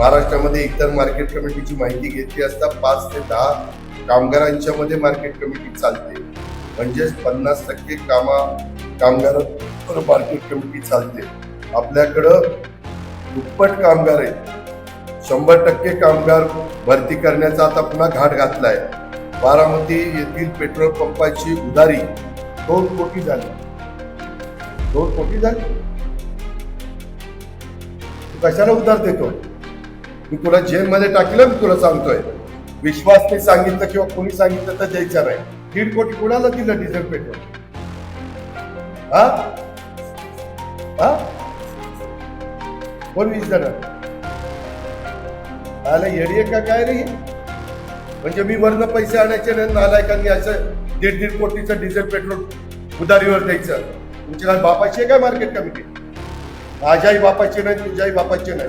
महाराष्ट्रामध्ये इतर मार्केट कमिटीची माहिती घेतली असता पाच ते दहा कामगारांच्या मध्ये मार्केट कमिटी चालते. म्हणजेच पन्नास टक्के कामा कामगार मार्केट कमिटी चालते. आपल्याकडं दुप्पट कामगार आहेत. शंभर टक्के कामगार भरती करण्याचा आता पुन्हा घाट घातलाय. बारामती येथील पेट्रोल पंपाची उधारी दोन कोटी झाली. दोन कोटी झाली? कशाला उधार देतो? मी तुला जेलमध्ये टाकलं मी तुला सांगतोय. विश्वासने सांगितलं किंवा कोणी सांगितलं तर द्यायचं नाही. दीड कोटी कुणाला दिलं डिझेल पेट्रोल हा? हा? कोण वीस जण. आला येडी का काय रे? म्हणजे मी वरनं पैसे आणायचे नाही नालायकांनी असं दीड दीड कोटीचं डिझेल पेट्रोल उधारीवर द्यायचं. तुमच्या काय बापाची आहे काय मार्केट कमिटी माझ्याही बापाची नाही तुझ्याही बापाची नाही.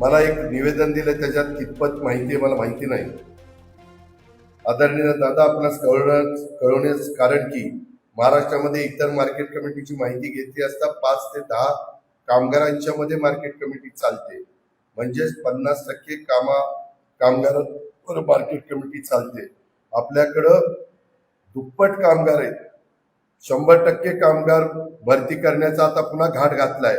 मला एक निवेदन दिलं त्याच्यात कितपत माहिती आहे मला माहिती नाही. आदरणीय दादा आपणास कळवण्यास कळवण्यास कारण की महाराष्ट्रामध्ये इतर मार्केट कमिटीची माहिती घेतली असता पाच ते दहा कामगारांच्या मध्ये मार्केट कमिटी चालते. म्हणजेच पन्नास टक्के कामा कामगारांवर मार्केट कमिटी चालते. आपल्याकडं दुप्पट कामगार आहेत. शंभर टक्के कामगार भरती करण्याचा आता पुन्हा घाट घातलाय.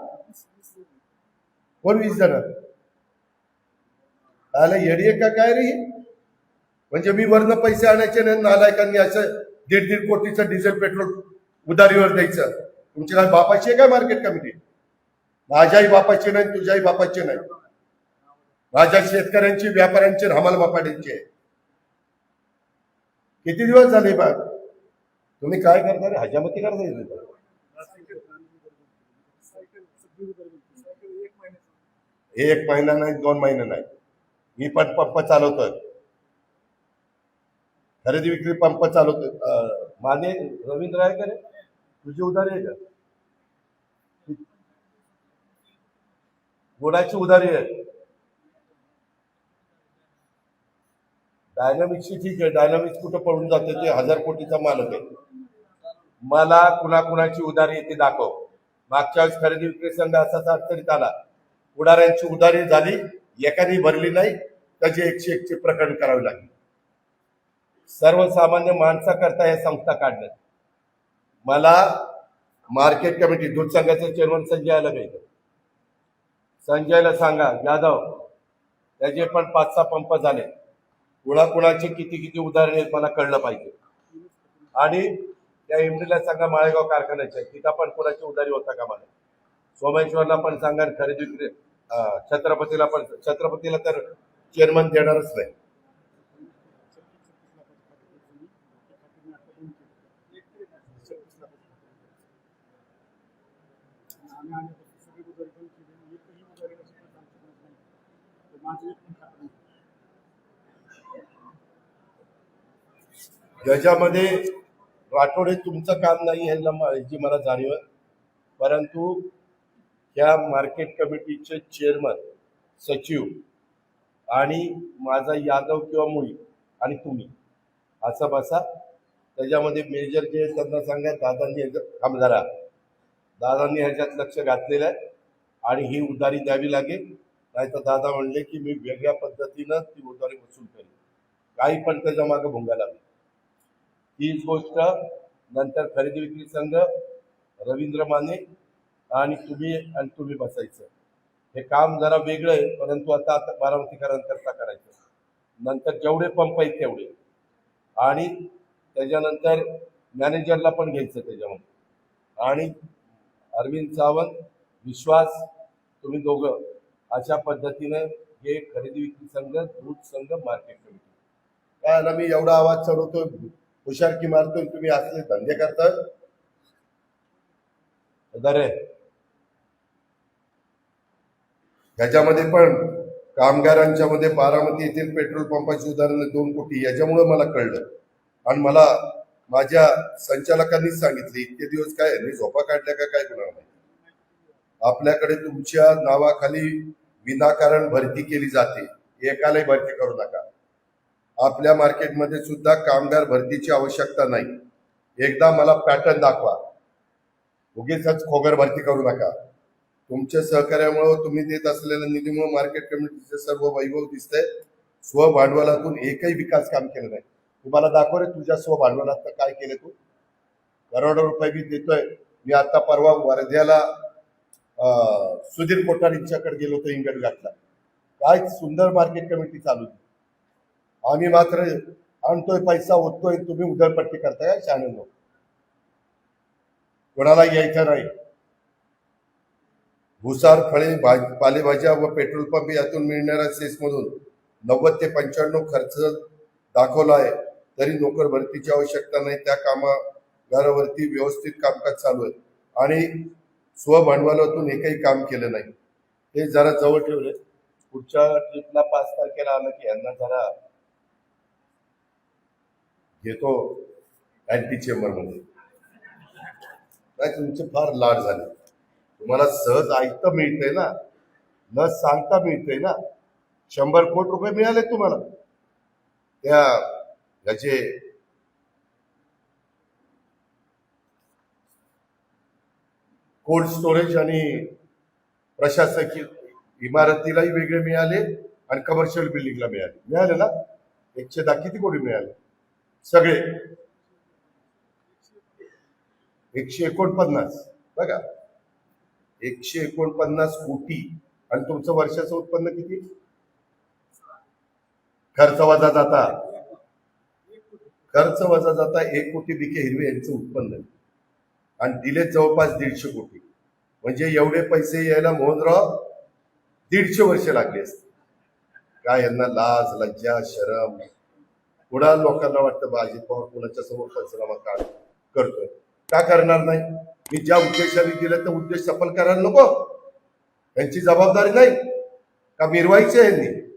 कोण वीस जण आला येडी आहे का काय रे? म्हणजे मी वरनं पैसे आणायचे नाही नालायकांनी असं दीड दीड कोटीचं डिझेल पेट्रोल उधारीवर द्यायचं. तुमची काय बापाची आहे काय मार्केट कमिटी माझ्याही बापाची नाही तुझ्याही बापाची नाही. माझ्या शेतकऱ्यांची व्यापाऱ्यांची हमाल मापाड्यांची आहे. किती दिवस झाले बा? तुम्ही काय करणार हजामती करता एक महिना नाही दोन महिने नाही. मी पण पंप चालवतोय. खरेदी विक्री पंप चालवतोय. माने रवींद्र आहे का रे? तुझी उधारी आहे का? गोडाची उधारी आहे. डायनामिक्सची ठीक आहे. डायनामिक्स कुठं पडून जाते ते हजार कोटीचा मालक आहे. मला कुणाकुणाची उधारी येते दाखव. मागच्या वेळेस खरेदी विक्री संघ असाच अडचणीत आला. उडाऱ्यांची उधारी झाली एकाने भरली नाही त्याचे एकशे एकचे प्रकरण करावे लागले. सर्वसामान्य माणसाकरता या संस्था काढण्यात मला मार्केट कमिटी दूध संघाचे चेअरमन संजय भेट संजयला सांगा यादव त्याचे पण पाच सहा पंप झाले. कुणाकुणाचे किती किती उदाहरण आहेत मला कळलं पाहिजे. आणि त्या इमडीला सांगा माळेगाव कारखान्याच्या तिथं पण कुणाची उधारी होता का मला सोमेश्वरला पण सांगा खरेदी विक्री छत्रपतीला पण छत्रपतीला तर चेअरमन देणारच नाही. ज्याच्यामध्ये राठोडे तुमचं काम नाही ह्याला जी मला जाणीव आहे. परंतु या मार्केट कमिटीचे चेअरमन सचिव आणि माझा यादव किंवा मुळी आणि तुम्ही असं बसा. त्याच्यामध्ये मेजर जे त्यांना सांगा दादांनी ह्याच्यात दादांनी ह्याच्यात लक्ष घातलेलं आहे आणि ही उधारी द्यावी लागेल. नाही तर दादा म्हणले की मी वेगळ्या पद्धतीनं ती उधारी वसूल करेन. काही पण त्याच्या मागं भुंगा लागेल. तीच गोष्ट नंतर खरेदी विक्री संघ रवींद्र माने आणि तुम्ही आणि तुम्ही बसायचं. हे काम जरा वेगळं आहे परंतु आता आता बारामतीकरांकरता करायचं. नंतर जेवढे पंप आहेत तेवढे. आणि त्याच्यानंतर मॅनेजरला पण घ्यायचं त्याच्यामध्ये. आणि अरविंद सावंत विश्वास तुम्ही दोघं अशा पद्धतीनं हे खरेदी विक्री संघ दूध संघ मार्केट कमिटी. काय ना मी एवढा आवाज चढवतो हुशारकी मारतोय तुम्ही असले धंदे करता दर ह्याच्यामध्ये पण कामगारांच्या मध्ये बारामती येथील पेट्रोल पंपाची उदाहरणं दोन कोटी याच्यामुळं मला कळलं. आणि मला माझ्या संचालकांनीच सांगितले इतके दिवस काय मी झोपा काढल्या का काय कुणाला नाही आपल्याकडे तुमच्या नावाखाली विनाकारण भरती केली जाते. एकालाही भरती करू नका. आपल्या मार्केटमध्ये सुद्धा कामगार भरतीची आवश्यकता नाही. एकदा मला पॅटर्न दाखवा. उगीच खोगर भरती करू नका. तुमच्या सहकार्यामुळे तुम्ही देत असलेल्या निधीमुळे मार्केट कमिटीचे सर्व वैभव दिसतंय. स्वभांडवलातून एकही विकास काम केलं नाही. तुम्हाला दाखव रे तुझ्या स्वभांडवलात काय केलं तू? करोडो रुपये मी देतोय. मी आता परवा वर्ध्याला सुधीर कोठारींच्याकडे गेलो होतो इंगड घातला काय सुंदर मार्केट कमिटी चालू आम्ही मात्र आणतोय पैसा ओततोय तुम्ही उधळपट्टी करताय काय लोक. कोणाला यायचं नाही. भुसार फळे भाज- पालेभाज्या व पेट्रोल पंप यातून मिळणाऱ्या सेसमधून नव्वद ते पंच्याण्णव खर्च दाखवला आहे. तरी नोकर भरतीची आवश्यकता नाही. त्या कामागारावरती व्यवस्थित कामकाज चालू आहे. आणि स्वभांडवलातून एकही काम केलं नाही. हे जरा जवळ ठेवले. पुढच्या ट्रिपला पाच तारखेला आलं की यांना जरा घेतो अँटी चेंबरमध्ये. नाही तुमचे फार लाड झाले. तुम्हाला सहज ऐकता मिळतंय ना? न सांगता मिळतंय ना? शंभर कोटी रुपये मिळाले तुम्हाला. त्या याचे कोल्ड स्टोरेज आणि प्रशासकीय इमारतीलाही वेगळे मिळाले आणि कमर्शियल बिल्डिंगला मिळाले. मिळाले ना एकशे दहा किती कोटी मिळाले? सगळे. एकशे एकोणपन्नास. बघा. एकशे एकोणपन्नास कोटी. आणि तुमचं वर्षाचं उत्पन्न किती? खर्च वजा जाता. खर्च वजा जाता एक कोटी बिके हिरवे यांचं उत्पन्न. आणि दिले जवळपास दीडशे कोटी. म्हणजे एवढे पैसे यायला मोहनराव दीडशे वर्ष लागली असते काय यांना लाज लज्जा शरम. कुणा लोकांना वाटतं बाजी पवार कुणाच्या समोर पंचनामा का करतोय? का करणार नाही? मी ज्या उद्देशाने दिलं तर उद्देश सफल करायला नको. यांची जबाबदारी नाही. का मिरवायची आहे यांनी?